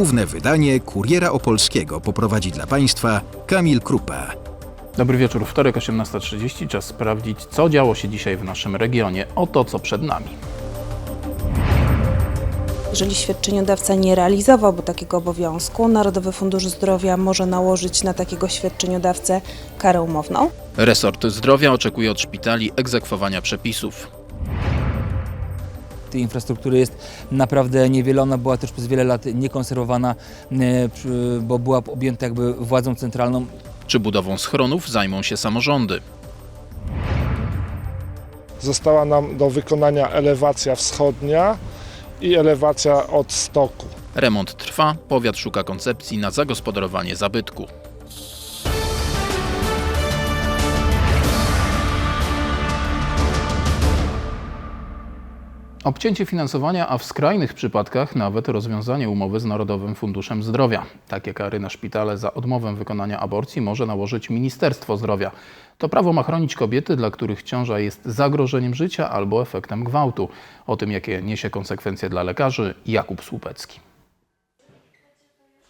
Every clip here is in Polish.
Główne wydanie Kuriera Opolskiego poprowadzi dla Państwa Kamil Krupa. Dobry wieczór, wtorek 18.30. Czas sprawdzić, co działo się dzisiaj w naszym regionie. Oto, co przed nami. Jeżeli świadczeniodawca nie realizowałby takiego obowiązku, Narodowy Fundusz Zdrowia może nałożyć na takiego świadczeniodawcę karę umowną. Resort Zdrowia oczekuje od szpitali egzekwowania przepisów. Tej infrastruktury jest naprawdę niewiele. Ona była też przez wiele lat niekonserwowana, e, bo była objęta jakby władzą centralną. Czy budową schronów zajmą się samorządy? Została nam do wykonania elewacja wschodnia i elewacja od stoku. Remont trwa, powiat szuka koncepcji na zagospodarowanie zabytku. Obcięcie finansowania, a w skrajnych przypadkach nawet rozwiązanie umowy z Narodowym Funduszem Zdrowia. Takie kary na szpitale za odmowę wykonania aborcji może nałożyć Ministerstwo Zdrowia. To prawo ma chronić kobiety, dla których ciąża jest zagrożeniem życia albo efektem gwałtu. O tym, jakie niesie konsekwencje dla lekarzy, Jakub Słupecki.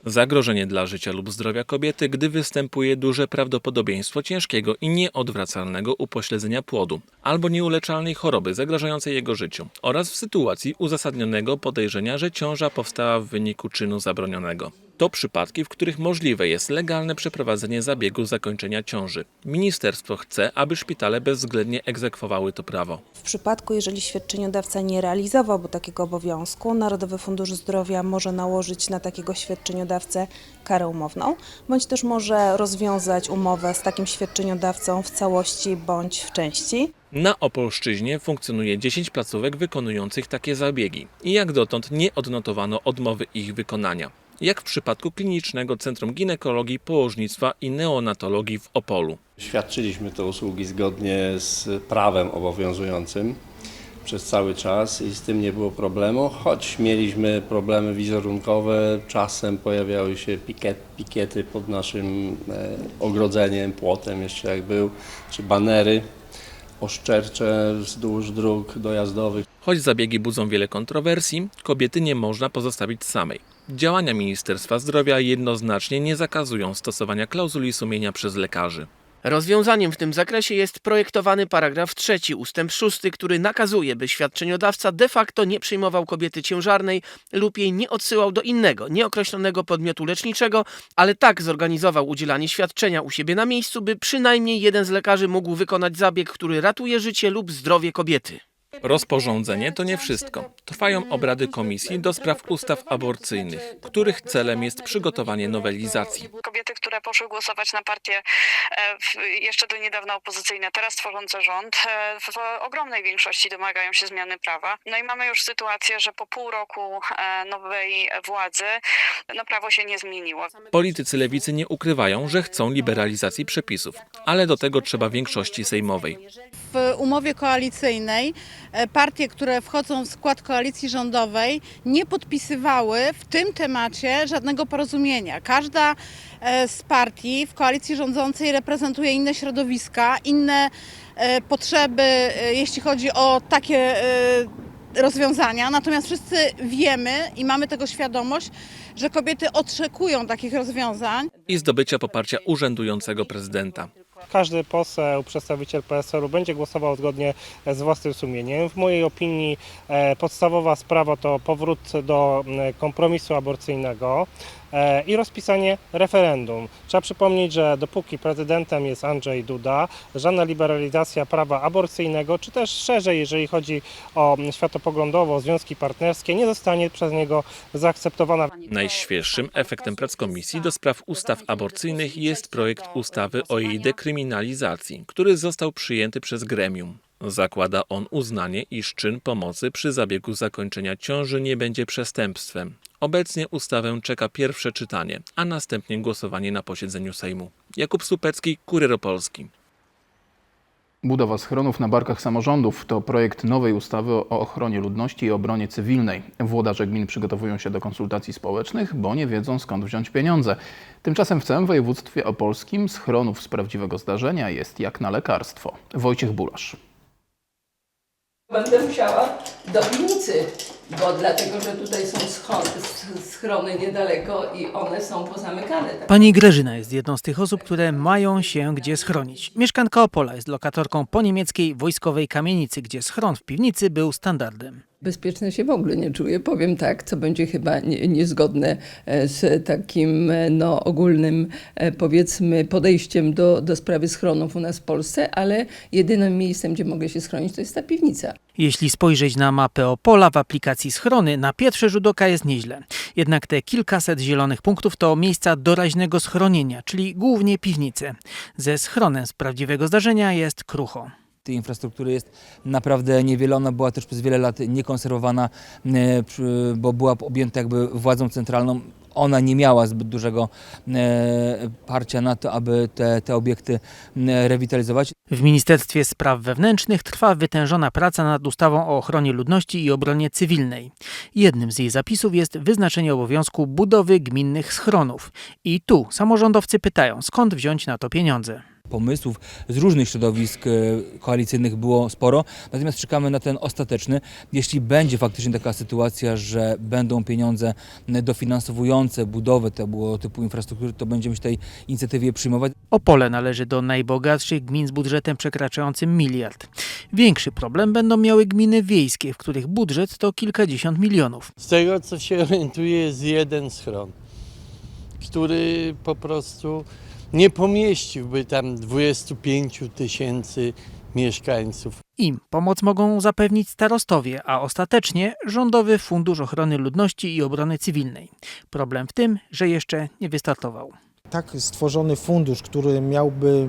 Zagrożenie dla życia lub zdrowia kobiety, gdy występuje duże prawdopodobieństwo ciężkiego i nieodwracalnego upośledzenia płodu albo nieuleczalnej choroby zagrażającej jego życiu oraz w sytuacji uzasadnionego podejrzenia, że ciąża powstała w wyniku czynu zabronionego. To przypadki, w których możliwe jest legalne przeprowadzenie zabiegu zakończenia ciąży. Ministerstwo chce, aby szpitale bezwzględnie egzekwowały to prawo. W przypadku, jeżeli świadczeniodawca nie realizowałby takiego obowiązku, Narodowy Fundusz Zdrowia może nałożyć na takiego świadczeniodawcę karę umowną, bądź też może rozwiązać umowę z takim świadczeniodawcą w całości bądź w części. Na Opolszczyźnie funkcjonuje 10 placówek wykonujących takie zabiegi i jak dotąd nie odnotowano odmowy ich wykonania. Jak w przypadku Klinicznego Centrum Ginekologii, Położnictwa i Neonatologii w Opolu. Świadczyliśmy te usługi zgodnie z prawem obowiązującym przez cały czas i z tym nie było problemu, choć mieliśmy problemy wizerunkowe, czasem pojawiały się pikiet, pikiety pod naszym e, ogrodzeniem, płotem jeszcze jak był, czy banery oszczercze wzdłuż dróg dojazdowych. Choć zabiegi budzą wiele kontrowersji, kobiety nie można pozostawić samej. Działania Ministerstwa Zdrowia jednoznacznie nie zakazują stosowania klauzuli sumienia przez lekarzy. Rozwiązaniem w tym zakresie jest projektowany paragraf 3 ustęp 6, który nakazuje, by świadczeniodawca de facto nie przyjmował kobiety ciężarnej lub jej nie odsyłał do innego, nieokreślonego podmiotu leczniczego, ale tak zorganizował udzielanie świadczenia u siebie na miejscu, by przynajmniej jeden z lekarzy mógł wykonać zabieg, który ratuje życie lub zdrowie kobiety. Rozporządzenie to nie wszystko. Trwają obrady Komisji do spraw ustaw aborcyjnych, których celem jest przygotowanie nowelizacji. Które poszły głosować na partie e, jeszcze do niedawna opozycyjne, teraz tworzące rząd, e, w, ogromnej większości domagają się zmiany prawa. No i mamy już sytuację, że po pół roku e, nowej władzy no prawo się nie zmieniło. Politycy lewicy nie ukrywają, że chcą liberalizacji przepisów, ale do tego trzeba większości sejmowej. W umowie koalicyjnej partie, które wchodzą w skład koalicji rządowej, nie podpisywały w tym temacie żadnego porozumienia. Każda e, z partii w koalicji rządzącej reprezentuje inne środowiska, inne e, potrzeby, e, jeśli chodzi o takie e, rozwiązania. Natomiast wszyscy wiemy i mamy tego świadomość, że kobiety oczekują takich rozwiązań. i zdobycia poparcia urzędującego prezydenta. Każdy poseł, przedstawiciel PSL-u będzie głosował zgodnie z własnym sumieniem. W mojej opinii e, podstawowa sprawa to powrót do kompromisu aborcyjnego i rozpisanie referendum. Trzeba przypomnieć, że dopóki prezydentem jest Andrzej Duda, żadna liberalizacja prawa aborcyjnego, czy też szerzej, jeżeli chodzi o światopoglądowo związki partnerskie, nie zostanie przez niego zaakceptowana. Najświeższym efektem prac Komisji do spraw ustaw aborcyjnych jest projekt ustawy o jej dekryminalizacji, który został przyjęty przez gremium. Zakłada on uznanie, iż czyn pomocy przy zabiegu zakończenia ciąży nie będzie przestępstwem. Obecnie ustawę czeka pierwsze czytanie, a następnie głosowanie na posiedzeniu Sejmu. Jakub Supecki, Kurier Opolski. Budowa schronów na barkach samorządów to projekt nowej ustawy o ochronie ludności i obronie cywilnej. Włodarze gmin przygotowują się do konsultacji społecznych, bo nie wiedzą skąd wziąć pieniądze. Tymczasem w całym województwie opolskim schronów z prawdziwego zdarzenia jest jak na lekarstwo. Wojciech Bulasz. Będę musiała do piwnicy bo dlatego, że tutaj są schron, sch- schrony niedaleko i one są pozamykane. Tak? Pani Grażyna jest jedną z tych osób, które mają się gdzie schronić. Mieszkanka Opola jest lokatorką po niemieckiej wojskowej kamienicy, gdzie schron w piwnicy był standardem. Bezpieczne się w ogóle nie czuję, powiem tak, co będzie chyba nie, niezgodne e, z takim e, no, ogólnym, e, powiedzmy, podejściem do, do sprawy schronów u nas w Polsce, ale jedynym miejscem, gdzie mogę się schronić, to jest ta piwnica. Jeśli spojrzeć na mapę Opola w aplikacji Schrony, na pierwszy rzut oka jest nieźle. Jednak te kilkaset zielonych punktów to miejsca doraźnego schronienia, czyli głównie piwnice. Ze schronem z prawdziwego zdarzenia jest krucho. Tej infrastruktury jest naprawdę niewiele. Ona była też przez wiele lat niekonserwowana, e, bo była objęta jakby władzą centralną. Ona nie miała zbyt dużego e, parcia na to, aby te, te obiekty e, rewitalizować. W Ministerstwie Spraw Wewnętrznych trwa wytężona praca nad ustawą o ochronie ludności i obronie cywilnej. Jednym z jej zapisów jest wyznaczenie obowiązku budowy gminnych schronów. I tu samorządowcy pytają, skąd wziąć na to pieniądze. Pomysłów z różnych środowisk e, koalicyjnych było sporo, natomiast czekamy na ten ostateczny. Jeśli będzie faktycznie taka sytuacja, że będą pieniądze e, dofinansowujące budowę tego typu infrastruktury, to będziemy się tej inicjatywie przyjmować. Opole należy do najbogatszych gmin z budżetem przekraczającym miliard. Większy problem będą miały gminy wiejskie, w których budżet to kilkadziesiąt milionów. Z tego co się orientuję jest jeden schron, który po prostu nie pomieściłby tam 25 tysięcy mieszkańców. Im pomoc mogą zapewnić starostowie, a ostatecznie Rządowy Fundusz Ochrony Ludności i Obrony Cywilnej. Problem w tym, że jeszcze nie wystartował. Tak stworzony fundusz, który miałby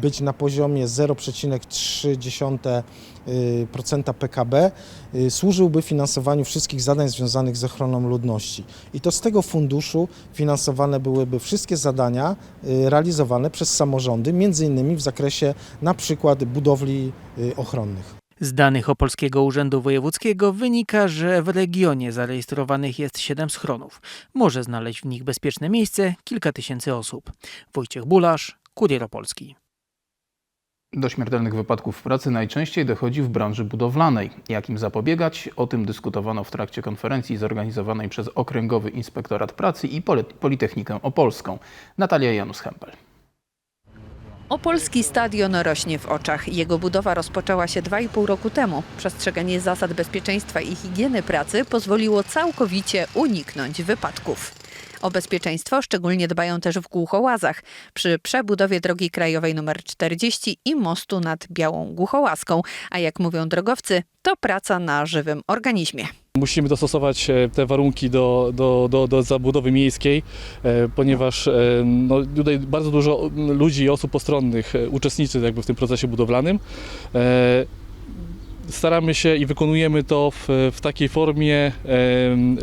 być na poziomie 0,3% PKB, y, służyłby finansowaniu wszystkich zadań związanych z ochroną ludności. I to z tego funduszu finansowane byłyby wszystkie zadania y, realizowane przez samorządy, między innymi w zakresie na przykład budowli y, ochronnych. Z danych Opolskiego Urzędu Wojewódzkiego wynika, że w regionie zarejestrowanych jest 7 schronów. Może znaleźć w nich bezpieczne miejsce kilka tysięcy osób. Wojciech Bulasz, Kurier Opolski. Do śmiertelnych wypadków w pracy najczęściej dochodzi w branży budowlanej. Jak im zapobiegać? O tym dyskutowano w trakcie konferencji zorganizowanej przez Okręgowy Inspektorat Pracy i Poli- Politechnikę Opolską. Natalia Janus-Hempel. Opolski stadion rośnie w oczach. Jego budowa rozpoczęła się 2,5 roku temu. Przestrzeganie zasad bezpieczeństwa i higieny pracy pozwoliło całkowicie uniknąć wypadków. O bezpieczeństwo szczególnie dbają też w Głuchołazach przy przebudowie drogi krajowej nr 40 i mostu nad Białą Głuchołazką. A jak mówią drogowcy, to praca na żywym organizmie. Musimy dostosować e, te warunki do, do, do, do zabudowy miejskiej, e, ponieważ e, no, tutaj bardzo dużo ludzi i osób postronnych uczestniczy jakby w tym procesie budowlanym. Staramy się i wykonujemy to w, w takiej formie,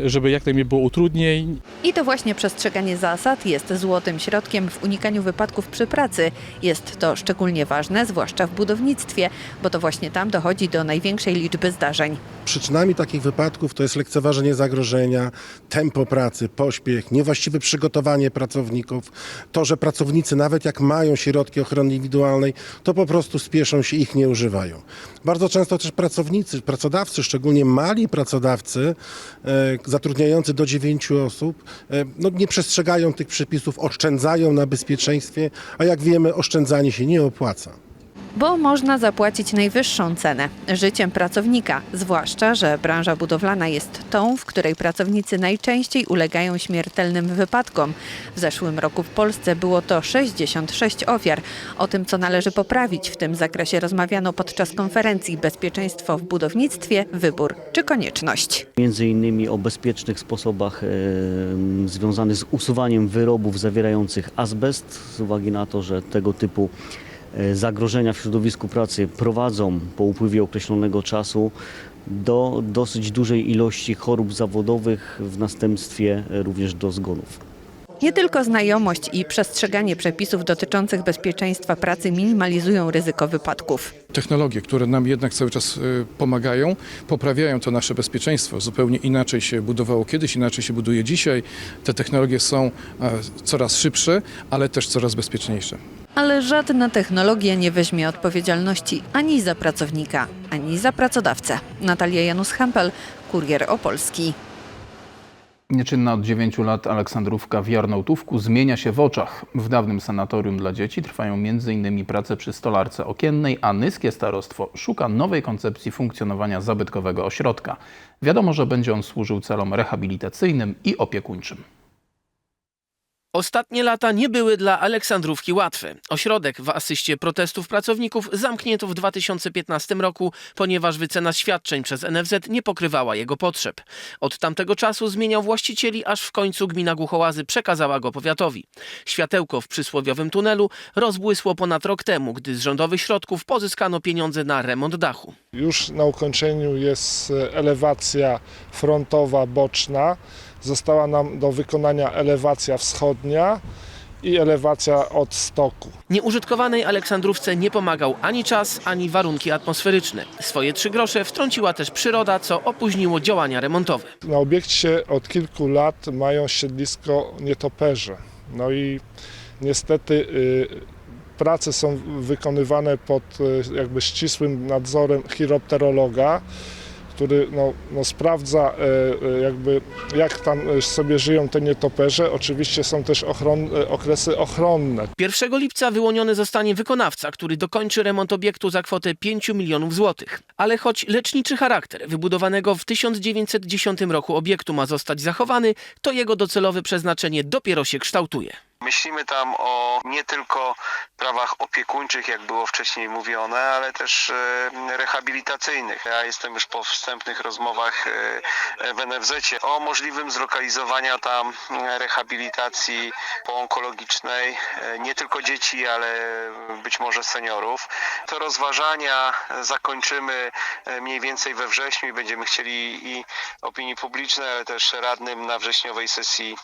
żeby jak najmniej było utrudnień, I to właśnie przestrzeganie zasad jest złotym środkiem w unikaniu wypadków przy pracy. Jest to szczególnie ważne, zwłaszcza w budownictwie, bo to właśnie tam dochodzi do największej liczby zdarzeń. Przyczynami takich wypadków to jest lekceważenie zagrożenia, tempo pracy, pośpiech, niewłaściwe przygotowanie pracowników, to, że pracownicy nawet jak mają środki ochrony indywidualnej, to po prostu spieszą się, ich nie używają. Bardzo często też pracownicy, pracodawcy, szczególnie mali pracodawcy e, zatrudniający do 9 osób, e, no, nie przestrzegają tych przepisów, oszczędzają na bezpieczeństwie, a jak wiemy oszczędzanie się nie opłaca. Bo można zapłacić najwyższą cenę życiem pracownika, zwłaszcza, że branża budowlana jest tą, w której pracownicy najczęściej ulegają śmiertelnym wypadkom. W zeszłym roku w Polsce było to 66 ofiar. O tym, co należy poprawić w tym zakresie rozmawiano podczas konferencji Bezpieczeństwo w budownictwie, wybór czy konieczność. Między innymi o bezpiecznych sposobach e, związanych z usuwaniem wyrobów zawierających azbest, z uwagi na to, że tego typu zagrożenia w środowisku pracy prowadzą po upływie określonego czasu do dosyć dużej ilości chorób zawodowych, w następstwie e, również do zgonów. Nie tylko znajomość i przestrzeganie przepisów dotyczących bezpieczeństwa pracy minimalizują ryzyko wypadków. technologie, które nam jednak cały czas y, pomagają, poprawiają to nasze bezpieczeństwo. Zupełnie inaczej się budowało kiedyś, inaczej się buduje dzisiaj. Te technologie są e, coraz szybsze, ale też coraz bezpieczniejsze. Ale żadna technologia nie weźmie odpowiedzialności ani za pracownika, ani za pracodawcę. Natalia Janus-Hempel, Kurier Opolski. Nieczynna od 9 lat Aleksandrówka w Jarnołtówku zmienia się w oczach. W dawnym sanatorium dla dzieci trwają m.in. prace przy stolarce okiennej, a Nyskie Starostwo szuka nowej koncepcji funkcjonowania zabytkowego ośrodka. Wiadomo, że będzie on służył celom rehabilitacyjnym i opiekuńczym. Ostatnie lata nie były dla Aleksandrówki łatwe. Ośrodek w asyście protestów pracowników zamknięto w 2015 roku, ponieważ wycena świadczeń przez NFZ nie pokrywała jego potrzeb. Od tamtego czasu zmieniał właścicieli, aż w końcu gmina Głuchołazy przekazała go powiatowi. Światełko w przysłowiowym tunelu rozbłysło ponad rok temu, gdy z rządowych środków pozyskano pieniądze na remont dachu. Już na ukończeniu jest e, elewacja frontowa, boczna. Została nam do wykonania elewacja wschodnia i elewacja od stoku. Nieużytkowanej Aleksandrówce nie pomagał ani czas, ani warunki atmosferyczne. Swoje trzy grosze wtrąciła też przyroda, co opóźniło działania remontowe. Na obiekcie od kilku lat mają siedlisko nietoperze. No i niestety y, prace są wykonywane pod y, jakby ścisłym nadzorem chiropterologa, który no, no sprawdza y, y, jakby jak tam sobie żyją te nietoperze. Oczywiście są też ochron, okresy ochronne. 1 lipca wyłoniony zostanie wykonawca, który dokończy remont obiektu za kwotę 5 milionów złotych. Ale choć leczniczy charakter wybudowanego w 1910 roku obiektu ma zostać zachowany, to jego docelowe przeznaczenie dopiero się kształtuje. Myślimy tam o nie tylko prawach opiekuńczych, jak było wcześniej mówione, ale też e, rehabilitacyjnych. Ja jestem już po wstępnych rozmowach e, w NFZ o możliwym zlokalizowaniu tam e, rehabilitacji poonkologicznej nie tylko dzieci, ale być może seniorów. Te rozważania zakończymy mniej więcej we wrześniu i będziemy chcieli i opinii publicznej, ale też radnym na wrześniowej sesji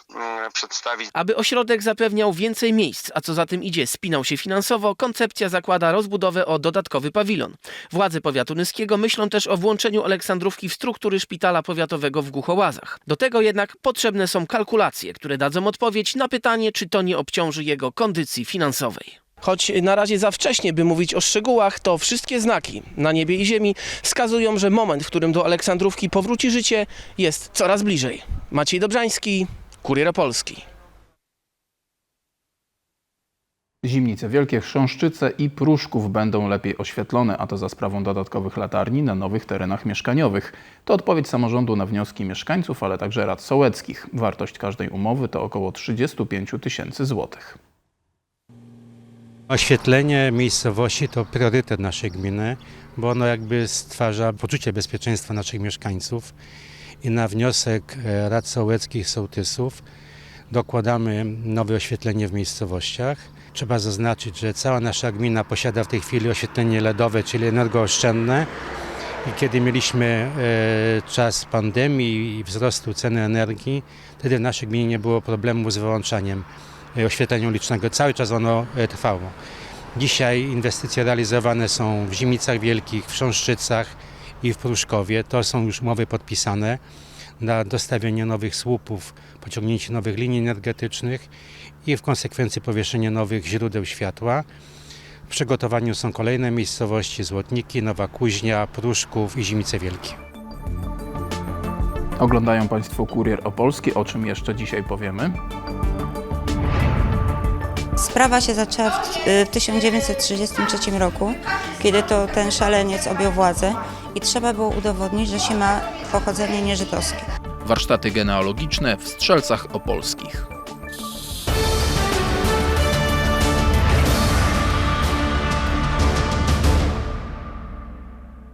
przedstawić. Aby ośrodek zapewniał więcej miejsc, a co za tym idzie spinał się finansowo, koncepcja zakłada rozbudowę o dodatkowy pawilon. Władze powiatu nyskiego myślą też o włączeniu Aleksandrówki w struktury szpitala powiatowego w Głuchołazach. Do tego jednak potrzebne są kalkulacje, które dadzą odpowiedź na pytanie, czy to nie obciąży jego kondycji finansowej. Choć na razie za wcześnie, by mówić o szczegółach, to wszystkie znaki na niebie i ziemi wskazują, że moment, w którym do Aleksandrówki powróci życie, jest coraz bliżej. Maciej Dobrzański, Kurier Polski. Zimnice Wielkie, Chrząszczyce i Pruszków będą lepiej oświetlone, a to za sprawą dodatkowych latarni na nowych terenach mieszkaniowych. To odpowiedź samorządu na wnioski mieszkańców, ale także rad sołeckich. Wartość każdej umowy to około 35 tysięcy złotych. Oświetlenie miejscowości to priorytet naszej gminy, bo ono jakby stwarza poczucie bezpieczeństwa naszych mieszkańców i na wniosek e, rad sołeckich, sołtysów dokładamy nowe oświetlenie w miejscowościach. Trzeba zaznaczyć, że cała nasza gmina posiada w tej chwili oświetlenie LEDowe, czyli energooszczędne. I kiedy mieliśmy e, czas pandemii i wzrostu ceny energii, wtedy w naszej gminie nie było problemu z wyłączaniem e, oświetlenia ulicznego. Cały czas ono e, trwało. Dzisiaj inwestycje realizowane są w Zimnicach Wielkich, w Chrząszczycach i w Pruszkowie. To są już umowy podpisane na dostawienie nowych słupów, pociągnięcie nowych linii energetycznych i w konsekwencji powieszenie nowych źródeł światła. W przygotowaniu są kolejne miejscowości, Złotniki, Nowa Kuźnia, Pruszków i Zimice Wielkie. Oglądają Państwo Kurier Opolski, o czym jeszcze dzisiaj powiemy. Sprawa się zaczęła w, w 1933 roku, kiedy to ten szaleniec objął władzę i trzeba było udowodnić, że się ma pochodzenie nieżydowskie. Warsztaty genealogiczne w Strzelcach Opolskich.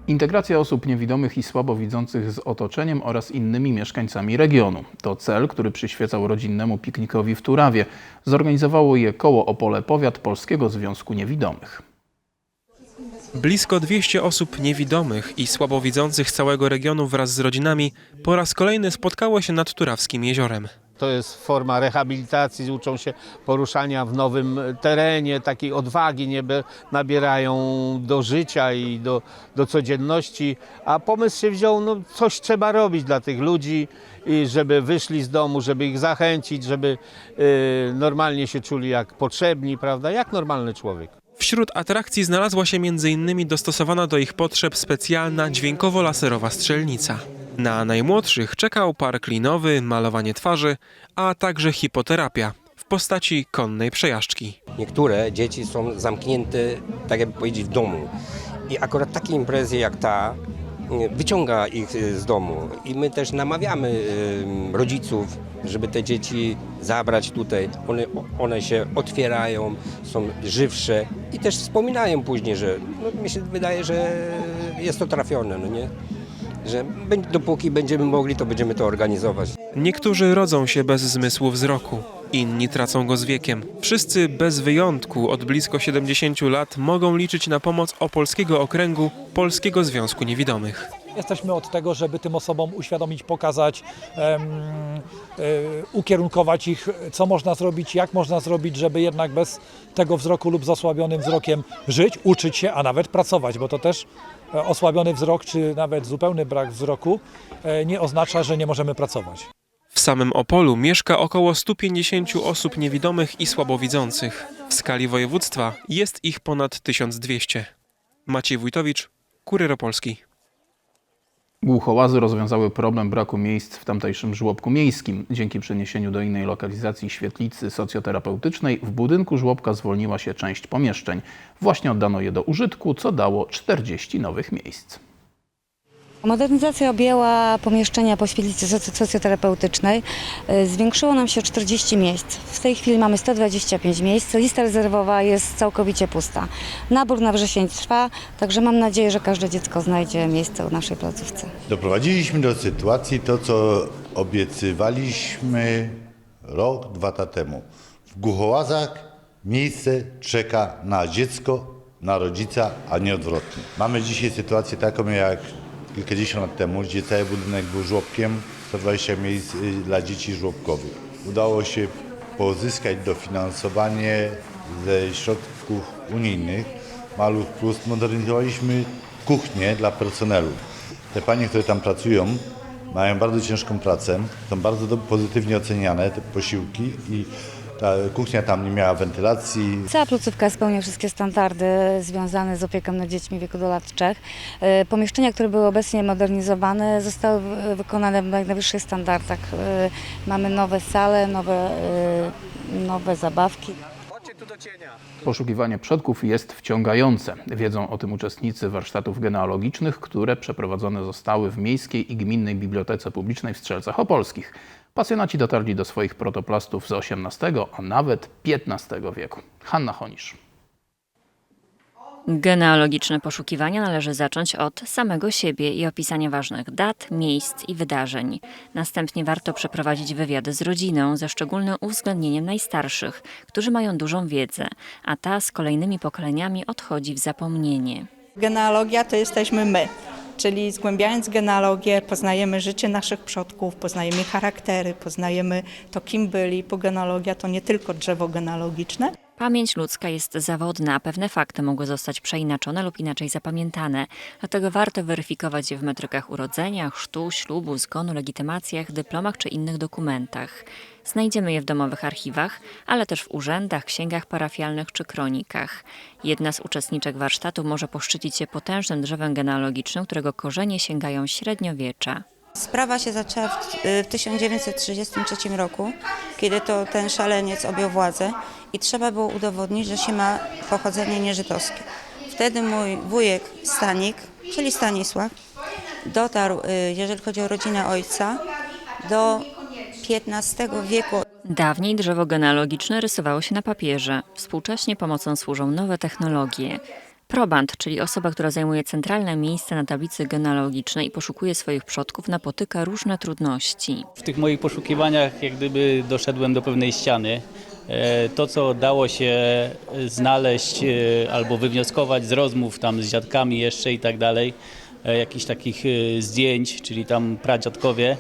Integracja osób niewidomych i słabowidzących z otoczeniem oraz innymi mieszkańcami regionu. To cel, który przyświecał rodzinnemu piknikowi w Turawie. Zorganizowało je koło Opole Powiat Polskiego Związku Niewidomych. Blisko 200 osób niewidomych i słabowidzących z całego regionu wraz z rodzinami po raz kolejny spotkało się nad Turawskim jeziorem. To jest forma rehabilitacji, uczą się poruszania w nowym terenie, takiej odwagi nieby nabierają do życia i do, do codzienności. A pomysł się wziął, no coś trzeba robić dla tych ludzi, i żeby wyszli z domu, żeby ich zachęcić, żeby y, normalnie się czuli jak potrzebni, prawda, jak normalny człowiek. Wśród atrakcji znalazła się m.in. dostosowana do ich potrzeb specjalna dźwiękowo-laserowa strzelnica. Na najmłodszych czekał park linowy, malowanie twarzy, a także hipoterapia w postaci konnej przejażdżki. Niektóre dzieci są zamknięte, tak jakby powiedzieć, w domu. I akurat takie imprezy jak ta wyciąga ich y, z domu. I my też namawiamy rodziców, żeby te dzieci zabrać tutaj. One, one się otwierają, są żywsze i też wspominają później, że no, mi się wydaje, że jest to trafione, no nie? Że dopóki będziemy mogli, to będziemy to organizować. Niektórzy rodzą się bez zmysłu wzroku, inni tracą go z wiekiem. Wszyscy bez wyjątku od blisko 70 lat mogą liczyć na pomoc Opolskiego Okręgu Polskiego Związku Niewidomych. Jesteśmy od tego, żeby tym osobom uświadomić, pokazać, e, ukierunkować ich, co można zrobić, jak można zrobić, żeby jednak bez tego wzroku lub z osłabionym wzrokiem żyć, uczyć się, a nawet pracować, bo to też e, osłabiony wzrok, czy nawet zupełny brak wzroku e, nie oznacza, że nie możemy pracować. W samym Opolu mieszka około 150 osób niewidomych i słabowidzących. W skali województwa jest ich ponad 1200. Maciej Wójtowicz, Kurier Opolski. Głuchołazy rozwiązały problem braku miejsc w tamtejszym żłobku miejskim. Dzięki przeniesieniu do innej lokalizacji świetlicy socjoterapeutycznej w budynku żłobka zwolniła się część pomieszczeń. Właśnie oddano je do użytku, co dało 40 nowych miejsc. Modernizacja objęła pomieszczenia po świetlicy soc- socjoterapeutycznej. Y, Zwiększyło nam się o 40 miejsc. W tej chwili mamy 125 miejsc. Lista rezerwowa jest całkowicie pusta. Nabór na wrzesień trwa, także mam nadzieję, że każde dziecko znajdzie miejsce w naszej placówce. Doprowadziliśmy do sytuacji to, co obiecywaliśmy rok, dwa lata temu. W Głuchołazach miejsce czeka na dziecko, na rodzica, a nie odwrotnie. Mamy dzisiaj sytuację taką jak kilkadziesiąt lat temu, gdzie cały budynek był żłobkiem, 120 miejsc y, dla dzieci żłobkowych. Udało się pozyskać dofinansowanie ze środków unijnych. Maluch Plus modernizowaliśmy kuchnię dla personelu. Te panie, które tam pracują, mają bardzo ciężką pracę, są bardzo pozytywnie oceniane te posiłki i ta kuchnia tam nie miała wentylacji. Cała placówka spełnia wszystkie standardy związane z opieką nad dziećmi w wieku do lat 3. Y, Pomieszczenia, które były obecnie modernizowane, zostały wy- wykonane w naj- najwyższych standardach. Y, Mamy nowe sale, nowe, y, nowe zabawki. Poszukiwanie przodków jest wciągające. Wiedzą o tym uczestnicy warsztatów genealogicznych, które przeprowadzone zostały w Miejskiej i Gminnej Bibliotece Publicznej w Strzelcach Opolskich. Pasjonaci dotarli do swoich protoplastów z XVIII, a nawet XV wieku. Hanna Honisz. Genealogiczne poszukiwania należy zacząć od samego siebie i opisania ważnych dat, miejsc i wydarzeń. Następnie warto przeprowadzić wywiady z rodziną ze szczególnym uwzględnieniem najstarszych, którzy mają dużą wiedzę, a ta z kolejnymi pokoleniami odchodzi w zapomnienie. Genealogia to jesteśmy my, czyli zgłębiając genealogię poznajemy życie naszych przodków, poznajemy charaktery, poznajemy to, kim byli, bo genealogia to nie tylko drzewo genealogiczne. Pamięć ludzka jest zawodna, a pewne fakty mogły zostać przeinaczone lub inaczej zapamiętane. Dlatego warto weryfikować je w metrykach urodzenia, chrztu, ślubu, zgonu, legitymacjach, dyplomach czy innych dokumentach. Znajdziemy je w domowych archiwach, ale też w urzędach, księgach parafialnych czy kronikach. Jedna z uczestniczek warsztatu może poszczycić się potężnym drzewem genealogicznym, którego korzenie sięgają średniowiecza. Sprawa się zaczęła w, w 1933 roku, kiedy to ten szaleniec objął władzę i trzeba było udowodnić, że się ma pochodzenie nieżydowskie. Wtedy mój wujek Stanik, czyli Stanisław, dotarł, y, jeżeli chodzi o rodzinę ojca, do XV wieku. Dawniej drzewo genealogiczne rysowało się na papierze. Współcześnie pomocą służą nowe technologie. Proband, czyli osoba, która zajmuje centralne miejsce na tablicy genealogicznej i poszukuje swoich przodków, napotyka różne trudności. W tych moich poszukiwaniach jak gdyby doszedłem do pewnej ściany. E, To, co dało się znaleźć e, albo wywnioskować z rozmów tam z dziadkami jeszcze i tak dalej, e, jakichś takich e, zdjęć, czyli tam pradziadkowie.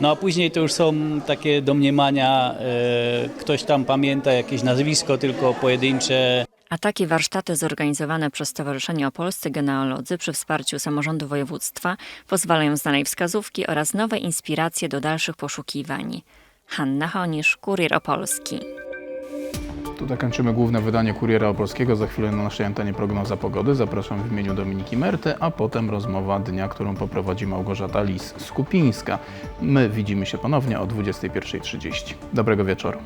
No a później to już są takie domniemania, e, ktoś tam pamięta jakieś nazwisko tylko pojedyncze, A takie warsztaty zorganizowane przez Stowarzyszenie Opolscy Genealodzy przy wsparciu samorządu województwa pozwalają znaleźć wskazówki oraz nowe inspiracje do dalszych poszukiwań. Hanna Honisz, Kurier Opolski. Tutaj kończymy główne wydanie Kuriera Opolskiego. Za chwilę na naszej antenie prognoza pogody. Zapraszam w imieniu Dominiki Merty, a potem rozmowa dnia, którą poprowadzi Małgorzata Lis-Skupińska. My widzimy się ponownie o 21.30. Dobrego wieczoru.